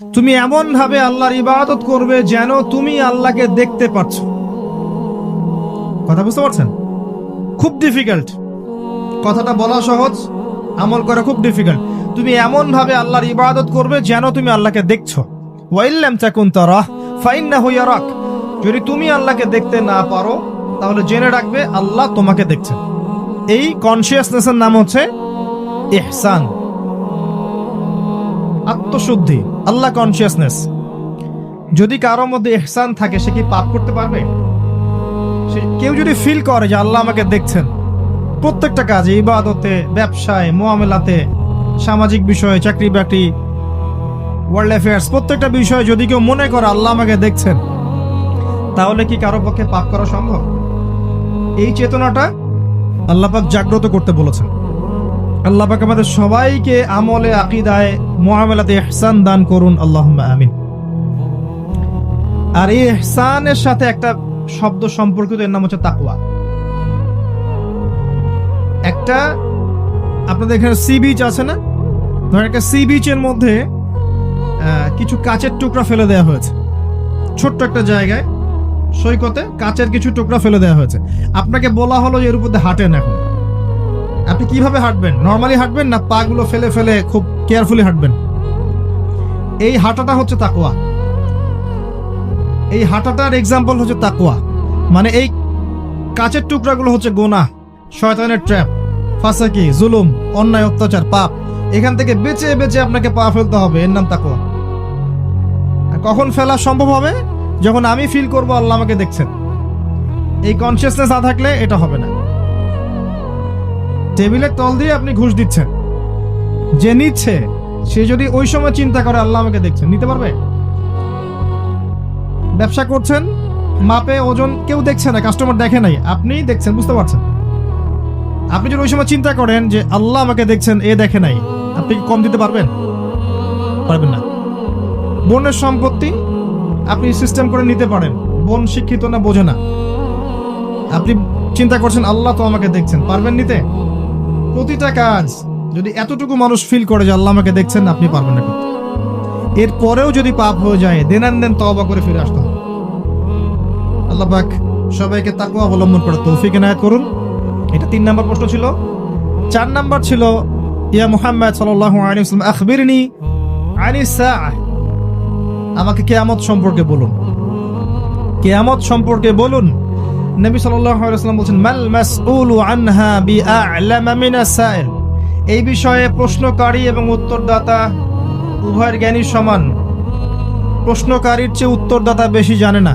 তুমি এমন ভাবে আল্লাহর ইবাদত করবে যেন তুমি আল্লাহকে দেখতে পাচ্ছ কথা বুঝতে পারছেন? খুব ডিফিকাল্ট কথাটা বলা সহজ, আমল করা খুব ডিফিকাল্ট তুমি এমন ভাবে আল্লাহর ইবাদত করবে যেন তুমি আল্লাহকে দেখছ। ওয়াইল্লাম তাকুন তারা, ফাইন্নাহু ইয়ারাক। যদি তুমি আল্লাহকে দেখতে না পারো, তাহলে জেনে রাখবে আল্লাহ তোমাকে দেখছেন। এই কনসিয়াসনেসের নাম হচ্ছে ইহসান। আত্মশুদ্ধি, আল্লাহ কনসিয়াসনেস যদি কারোর মধ্যে এহসান থাকে, সে কি পাপ করতে পারবে? সে কেউ যদি ফিল করে যে আল্লাহ আমাকে দেখছেন, প্রত্যেকটা কাজে, ইবাদতে, ব্যবসায়, মোয়ামেলাতে, সামাজিক বিষয়ে চাকরি বাকরি ওয়ার্ল্ড অ্যাফেয়ার্স প্রত্যেকটা বিষয়ে যদি কেউ মনে করে আল্লাহ আমাকে দেখছেন, তাহলে কি কারও পক্ষে পাপ করা সম্ভব? এই চেতনাটা আল্লাপাক জাগ্রত করতে বলেছেন। আল্লাপাক আমাদের সবাইকে আমলে, আকিদায় মোহামেলাতে ইহসান দান করুন। আল্লাহ আমিন। আর এই ইহসানের সাথে একটা শব্দ সম্পর্কিত, এর নাম হচ্ছে তাকুয়া একটা, আপনাদের এখানে সি বিচ আছে না? ধরেন একটা সি বিচের মধ্যে কিছু কাচের টুকরা ফেলে দেওয়া হয়েছে। ছোট্ট একটা জায়গায়, সৈকতে কাচের কিছু টুকরা ফেলে দেওয়া হয়েছে। আপনাকে বলা হলো এর উপর হাঁটেন এখন। আপনি কীভাবে হাঁটবেন? নর্মালি হাঁটবেন না? পা গুলো ফেলে ফেলে খুব কেয়ারফুলি হাঁটবেন। এই হাঁটাটা হচ্ছে তাকুয়া এই হাঁটাটার এক্সাম্পল হচ্ছে তাকুয়া মানে এই কাচের টুকরাগুলো হচ্ছে গোনা, শয়তানের ট্র্যাপ ফাঁসাকি, জুলুম, অন্যায়, অত্যাচার, পাপ। এখান থেকে বেঁচে বেঁচে আপনাকে পা ফেলতে হবে। এর নাম তাকুয়া কখন ফেলা সম্ভব হবে? যখন আমি ফিল করব, আল্লাহ আমাকে দেখছেন। এই কনসিয়াসনেস না থাকলে এটা হবে না। টেবিলের তল দিয়ে আপনি ঘুষ দিচ্ছেন। যে নিচ্ছে, সে যদি ওই সময় চিন্তা করে, আল্লাহ আমাকে দেখছেন, নিতে পারবে? ব্যবসা করছেন, মাপে ওজন কেউ দেখছে না কাস্টমার দেখে নাই আপনি দেখছেন, বুঝতে পারছেন? আপনি যদি ওই সময় চিন্তা করেন যে আল্লাহ আমাকে দেখছেন, এ দেখে নাই, আপনি কি কম দিতে পারবেন? পারবেন না। বোনের সম্পত্তি আপনি সিস্টেম করে নিতে পারেন, বোন শিক্ষিত না, বোঝে না। আপনি চিন্তা করছেন, আল্লাহ তো আমাকে দেখছেন, পারবেন নিতে? প্রতিটা কাজ যদি এতটুকু মানুষ ফিল করে যে আল্লাহ আমাকে দেখছেন আপনি পারবেন না করতে। এরপরেও যদি পাপ হয়ে যায়, দেন দেন তবা করে ফিরে আসতে হবে। আল্লাহ পাক সবাইকে তাকওয়া অবলম্বন করে তৌফিক এনায়েত করুন। এটা তিন নাম্বার প্রশ্ন ছিল। চার নাম্বার ছিল, ইয়া মুহাম্মদ আলাইহি ওয়াসাল্লাম, আখবিরনি আনি সাআহ। আমাকে কেয়ামত সম্পর্কে বলুন। কেয়ামত সম্পর্কে বলুন নবী ওয়াসাল্লাম বলছেন আনহা মিনাস সাইল? এই বিষয়ে প্রশ্নকারী এবং উত্তরদাতা উভয়ের জ্ঞানী সমান। প্রশ্নকারীর চেয়ে উত্তরদাতা বেশি জানে না।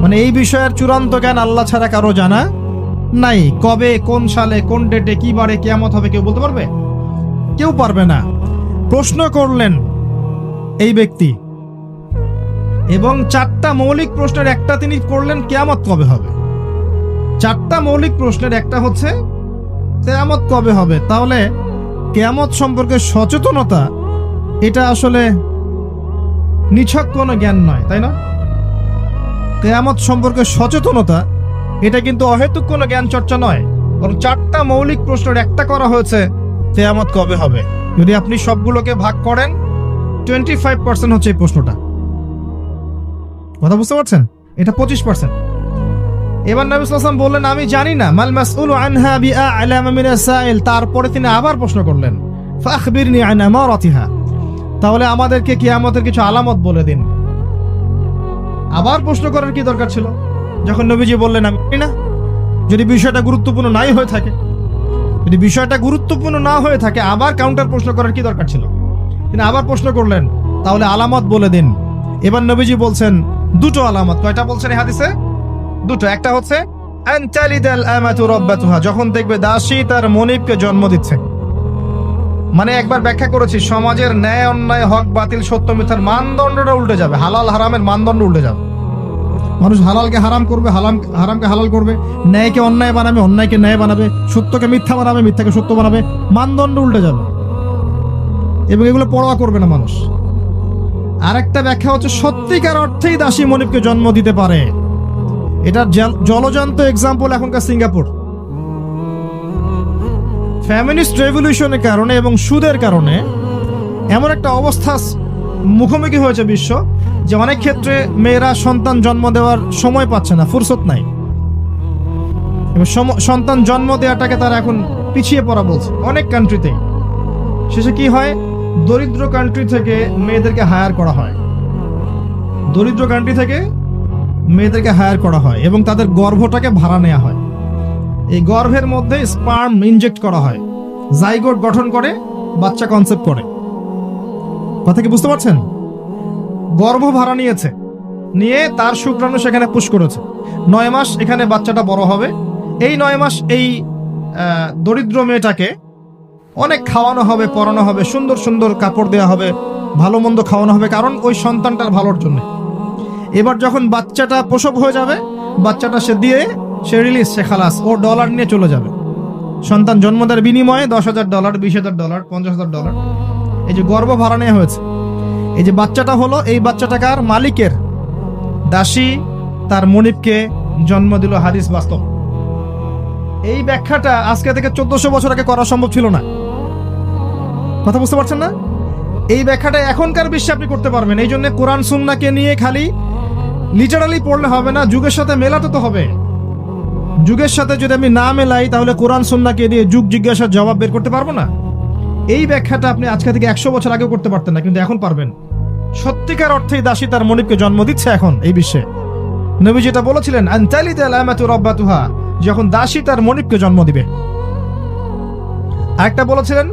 মানে এই বিষয়ের চূড়ান্ত জ্ঞান আল্লাহ ছাড়া কারও জানা নাই। কবে, কোন সালে, কোন ডেটে, কি বারে, কেয়ামত হবে কেউ বলতে পারবে? কেউ পারবে না। প্রশ্ন করলেন এই ব্যক্তি। এবং চারটা মৌলিক প্রশ্নের একটা তিনি করলেন কেয়ামত কবে হবে? চারটা মৌলিক প্রশ্নের একটা হচ্ছে, কেয়ামত কবে হবে? তাহলে কেয়ামত সম্পর্কে সচেতনতা, এটা আসলে নিছক কোনো জ্ঞান নয়, তাই না? কেয়ামত সম্পর্কে সচেতনতা, এটা কিন্তু অহেতুক কোনো জ্ঞান চর্চা নয়। বরং চারটা মৌলিক প্রশ্নের একটা করা হয়েছে, কেয়ামত কবে হবে? যদি আপনি সবগুলোকে ভাগ করেন টোয়েন্টি ফাইভ পার্সেন্ট হচ্ছে এই প্রশ্নটা। কথা বুঝতে পারছেন? এটা পঁচিশ পার্সেন্ট এবার নবী সাল্লাম বললেন, আমি জানি না। মাল মাসউল আনহা বিআ আলামা মিন তারপরে তিনি আবার প্রশ্ন করলেন, ফাখবিরনি আন আমারাতিহা। তাহলে আমাদেরকে কিয়ামতের কিছু আলামত বলে দিন। আবার প্রশ্ন করার কি দরকার ছিল? যখন নবীজি বললেন, আমি না। যদি বিষয়টা গুরুত্বপূর্ণ নাই হয়ে থাকে, যদি বিষয়টা গুরুত্বপূর্ণ না হয়ে থাকে, আবার কাউন্টার প্রশ্ন করার কি দরকার ছিল? তিনি আবার প্রশ্ন করলেন, তাহলে আলামত বলে দিন। এবার নবীজি বলছেন দুটো আলামত, কয়টা বলছেন এই হাদিসে? দুটো, একটা হচ্ছে যখন দেখবে দাসী তার মনিবকে জন্ম দিচ্ছে। মানে একবার ব্যাখ্যা করেছি, সমাজের ন্যায় অন্যায়, হক, বাতিল, সত্য, মিথ্যার মানদণ্ডটা উল্টে যাবে, হালাল, হারামের মানদণ্ড উল্টে যাবে। মানুষ হালালকে হারাম করবে, হালাম, হারামকে হালাল করবে, ন্যায়কে অন্যায় বানাবে, অন্যায়কে ন্যায় বানাবে, সত্যকে মিথ্যা বানাবে, মিথ্যাকে সত্য বানাবে, মানদণ্ড উল্টে যাবে। এবং এগুলো পরোয়া করবে না মানুষ। আরেকটা ব্যাখ্যা হচ্ছে, সত্যিকার অর্থেই দাসী মনিবকে জন্ম দিতে পারে। এটার জল- জলজান্ত এক্সাম্পল এখনকার সিঙ্গাপুর। ফ্যামিলিস্ট রেভলিউশনের কারণে এবং সুদের কারণে এমন একটা অবস্থা মুখোমুখি হয়েছে বিশ্ব, যে অনেক ক্ষেত্রে মেয়েরা সন্তান জন্ম দেওয়ার সময় পাচ্ছে না, ফুরসত নাই। এবং সন্তান জন্ম দেওয়াটাকে তারা এখন পিছিয়ে পড়া বলছে, অনেক কান্ট্রিতে শেষে কি হয়? দরিদ্র কান্ট্রি থেকে মেয়েদেরকে হায়ার করা হয়। দরিদ্র কান্ট্রি থেকে মেয়েদেরকে হায়ার করা হয় এবং তাদের গর্ভটাকে ভাড়া নেওয়া হয়। এই গর্ভের মধ্যে স্পার্ম ইনজেক্ট করা হয়। জাইগোট গঠন করে, বাচ্চা কনসেপ্ট করে। কথা কি বুঝতে পারছেন? গর্ভ ভাড়া নিয়েছে। নিয়ে তার শুক্রাণু সেখানে পুশ করেছে। নয় মাস এখানে বাচ্চাটা বড় হবে। এই নয় মাস এই দরিদ্র মেয়েটাকে অনেক খাওয়ানো হবে, পরানো হবে, সুন্দর সুন্দর কাপড় দেওয়া হবে, ভালো মন্দ খাওয়ানো হবে, কারণ ওই সন্তানটার ভালোর জন্য। এবার যখন বাচ্চাটা প্রসব হয়ে যাবে, বাচ্চাটা সে দিয়ে সে রিলিজ সে খালাস, ও ডলার নিয়ে চলে যাবে। সন্তান জন্ম দেওয়ার বিনিময়ে দশ হাজার ডলার বিশ হাজার ডলার পঞ্চাশ হাজার ডলার এই যে গর্ব ভাড়া নেওয়া হয়েছে। এই যে বাচ্চাটা হলো, এই বাচ্চাটা কার? মালিকের। দাসী তার মনিবকে জন্ম দিল হাদিস বাস্তব। এই ব্যাখ্যাটা আজকে থেকে চোদ্দশো বছর আগে করা সম্ভব ছিল না। কথা বুঝতে পারছেন না? এই ব্যাখ্যাটা এখনকার বিশ্বে আপনি করতে পারবেন। এই জন্য কোরআন সুন্নাকে নিয়ে খালি লিটারালি পড়লে হবে না, যুগের সাথে মেলাতে তো হবে। যুগের সাথে যদি আমি না মেলাই, তাহলে কোরআন সুন্নাকে দিয়ে যুগ জিজ্ঞাসার জবাব বের করতে পারব না? এই ব্যাখ্যাটা আপনি আজকে থেকে একশো বছর আগেও করতে পারতেন না, কিন্তু এখন পারবেন। সত্যিকার অর্থেই দাসী তার মনিবকে জন্ম দিচ্ছে এখন এই বিশ্বে। নবী যেটা বলেছিলেন যখন দাসী তার মনিবকে জন্ম দিবে। আরেকটা বলেছিলেন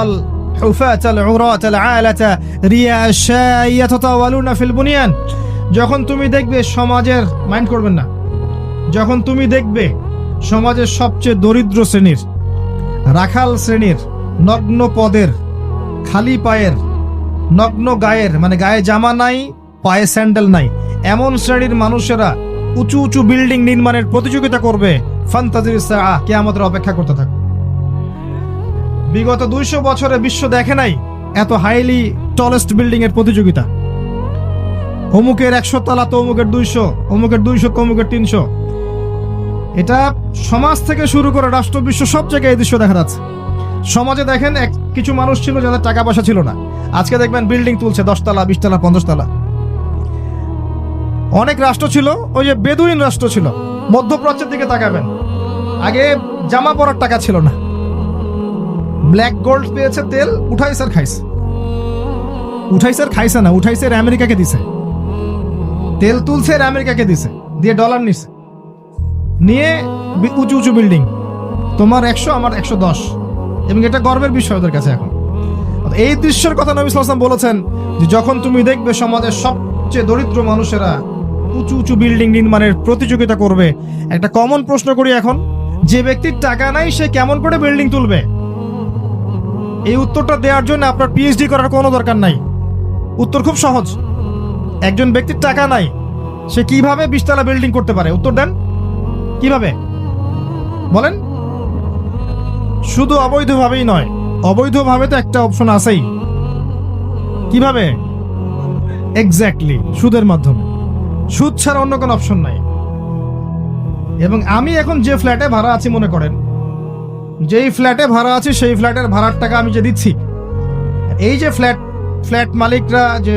আল উরাত আল আলাতা রিয়া শাইয়া তাতাওয়ালুনা ফিল বুনিয়ান যখন তুমি দেখবে সমাজের মাইন্ড করবেন না, যখন তুমি দেখবে সমাজের সবচেয়ে দরিদ্র শ্রেণির, রাখাল শ্রেণির, নগ্ন পদের, খালি পায়ের, নগ্ন গায়ের মানে গায়ে জামা নাই, পায়ে স্যান্ডেল নাই, এমন শ্রেণির মানুষেরা উঁচু উঁচু বিল্ডিং নির্মাণের প্রতিযোগিতা করবে, ফান্তাজির কে আমাদের অপেক্ষা করতে থাকবে। বিগত দুইশো বছরে বিশ্ব দেখে নাই এত হাইলি টলেস্ট বিল্ডিং এর প্রতিযোগিতা। অমুকের একশো তলা তো অমুকের দুইশো অমুকের দুইশো তো অমুকের তিনশো। এটা সমাজ থেকে শুরু করে রাষ্ট্র বিশ্ব সব জায়গায় এই দৃশ্য দেখা যাচ্ছে। সমাজে দেখেন এক কিছু মানুষ ছিল যাদের টাকা পয়সা ছিল না। আজকে দেখবেন বিল্ডিং তুলছে দশতলা বিশতলা পঞ্চাশতলা অনেক রাষ্ট্র ছিল, ওই যে বেদুইন রাষ্ট্র ছিল। মধ্যপ্রাচ্যের দিকে তাকাবেন। আগে জামা পরার টাকা ছিল না। ব্ল্যাক গোল্ড পেয়েছে তেল উঠাইছে আর খাইছে। উঠাইছে আর খাইছে না উঠাইছে আর আমেরিকাকে দিছে। তেল তুলছে আমেরিকাকে দিছে, দিয়ে ডলার নিছে। নিয়ে উঁচু উঁচু বিল্ডিং তোমার একশো, আমার একশো দশ। এবং এটা গর্বের বিষয় ওদের কাছে এখন। এই দৃশ্যের কথা নবী সাল্লাম বলেছেন যে যখন তুমি দেখবে সমাজের সবচেয়ে দরিদ্র মানুষেরা উঁচু উঁচু বিল্ডিং নির্মাণের প্রতিযোগিতা করবে, একটা কমন প্রশ্ন করি এখন, যে ব্যক্তির টাকা নাই, সে কেমন করে বিল্ডিং তুলবে? এই উত্তরটা দেওয়ার জন্য আপনার পিএইচডি করার কোনো দরকার নাই। উত্তর খুব সহজ। একজন ব্যক্তির টাকা নাই, সে কীভাবে বিশতলা বিল্ডিং করতে পারে? উত্তর দেন। কীভাবে? বলেন। শুধু অবৈধভাবেই নয়, অবৈধভাবে তো একটা অপশন আছেই। কীভাবে? এক্স্যাক্টলি সুদের মাধ্যমে। সুদ ছাড়া অন্য কোনো অপশন নাই। এবং আমি এখন যে ফ্ল্যাটে ভাড়া আছি মনে করেন যেই ফ্ল্যাটে ভাড়া আছে, সেই ফ্ল্যাটের ভাড়ার টাকা আমি যে দিচ্ছি, এই যে ফ্ল্যাট ফ্ল্যাট মালিকরা যে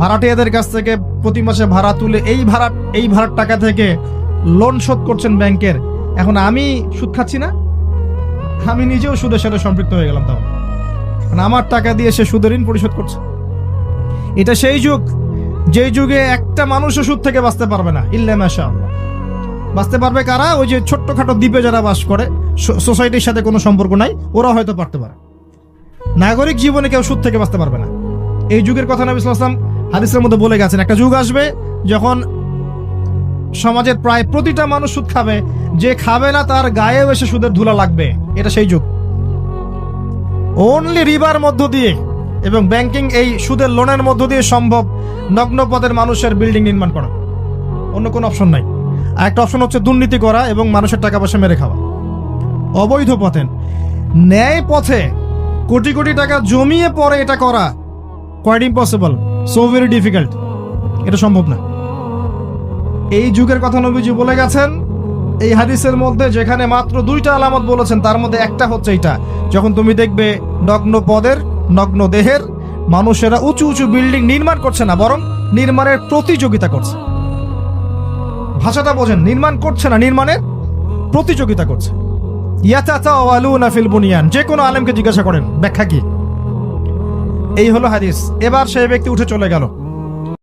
ভাড়াটিয়াদের কাছ থেকে প্রতি মাসে ভাড়া তুলে এই ভাড়া, এই ভাড়ার টাকা থেকে লোন শোধ করছেন ব্যাংকের, এখন আমি সুদ খাচ্ছি না? আমি নিজেও সুদের সাথে সম্পৃক্ত হয়ে গেলাম তখন কারণ আমার টাকা দিয়ে সে সুদের ঋণ পরিশোধ করছে। এটা সেই যুগ, যেই যুগে একটা মানুষও সুদ থেকে বাঁচতে পারবে না, ইল্লা আল্লাহ বাঁচতে পারবে কারা? ওই যে ছোট্টখাটো দ্বীপে যারা বাস করে সোসাইটির সাথে কোনো সম্পর্ক নাই ওরা হয়তো পারতে পারে। নাগরিক জীবনে কেউ সুদ থেকে বাঁচতে পারবে না। এই যুগের কথা নবী ওয়াসাল্লাম হাদিসের মধ্যে বলে গেছেন, একটা যুগ আসবে যখন সমাজের প্রায় প্রতিটা মানুষ সুদ খাবে, যে খাবে না তার গায়েও এসে সুদের ধুলা লাগবে। এটা সেই যুগ। অনলি রিবার মধ্য দিয়ে এবং ব্যাংকিং এই সুদের লোনের মধ্য দিয়ে সম্ভব নগ্ন পদের মানুষের বিল্ডিং নির্মাণ করা। অন্য কোনো অপশন নাই। আর একটা অপশন হচ্ছে দুর্নীতি করা এবং মানুষের টাকা পয়সা মেরে খাওয়া। অবৈধ পথে। ন্যায় পথে কোটি কোটি টাকা জমিয়ে পরে এটা করা quite impossible so very difficult এটা সম্ভব না। এই যুগের কথা নবীজি বলে গেছেন, এই হাদিসের মধ্যে যেখানে মাত্র দুইটা আলামত বলেছেন, তার মধ্যে একটা হচ্ছে এটা যখন তুমি দেখবে নগ্ন পদের, নগ্ন দেহের, মানুষেরা উঁচু উঁচু বিল্ডিং নির্মাণ করছে না, বরং নির্মাণের প্রতিযোগিতা করছে। ভাষাটা বোঝেন, নির্মাণ করছে না, নির্মাণের প্রতিযোগিতা করছে। ফিল বুনিয়ান, যে কোনো আলেমকে জিজ্ঞাসা করেন, ব্যাখ্যা কি? এই হলো হাদিস। এবার সেই ব্যক্তি উঠে চলে গেল।